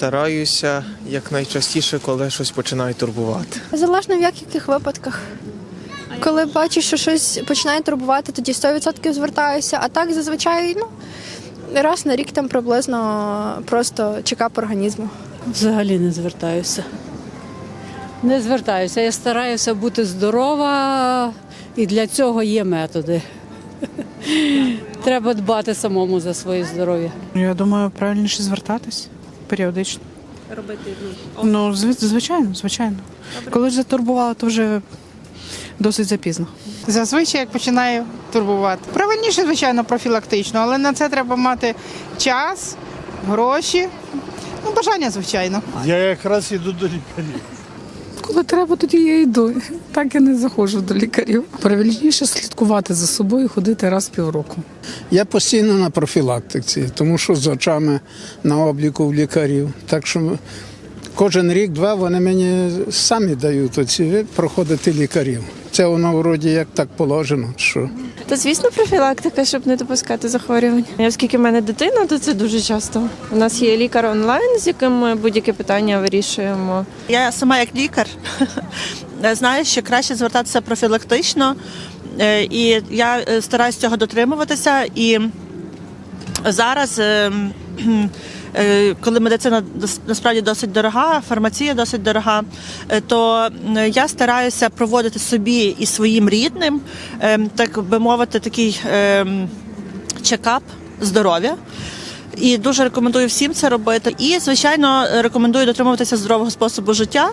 стараюся якнайчастіше, коли щось починає турбувати. Залежно в яких випадках. Коли бачу, що щось починає турбувати, тоді 100% звертаюся. А так зазвичай ну, раз на рік там приблизно просто чекап організму. Взагалі не звертаюся. Не звертаюся. Я стараюся бути здорова, і для цього є методи. Треба дбати самому за своє здоров'я. Я думаю, правильніше звертатись періодично. Робити ну зв- звичайно, звичайно. Коли ж затурбувала, то вже досить запізно. Зазвичай як починаю турбувати. Правильніше, звичайно, профілактично, але на це треба мати час, гроші, ну бажання, звичайно. Я якраз іду до лікарів. Коли треба, тоді я йду. Так я не заходжу до лікарів. Правильніше слідкувати за собою, ходити раз в півроку. Я постійно на профілактиці, тому що з очами на обліку в лікарів. Так що кожен рік-два вони мені самі дають оці проходити лікарів. Це воно вроді як так положено. Що Та звісно, профілактика, щоб не допускати захворювань. Оскільки в мене дитина, то це дуже часто. У нас є лікар онлайн, з яким ми будь-які питання вирішуємо. Я сама як лікар знаю, що краще звертатися профілактично, Е, і я е, стараюсь цього дотримуватися. І зараз, е, кхм, е, коли медицина насправді досить дорога, фармація досить дорога, е, то е, я стараюся проводити собі і своїм рідним, е, так би мовити, такий е, чекап здоров'я. І дуже рекомендую всім це робити. І звичайно рекомендую дотримуватися здорового способу життя.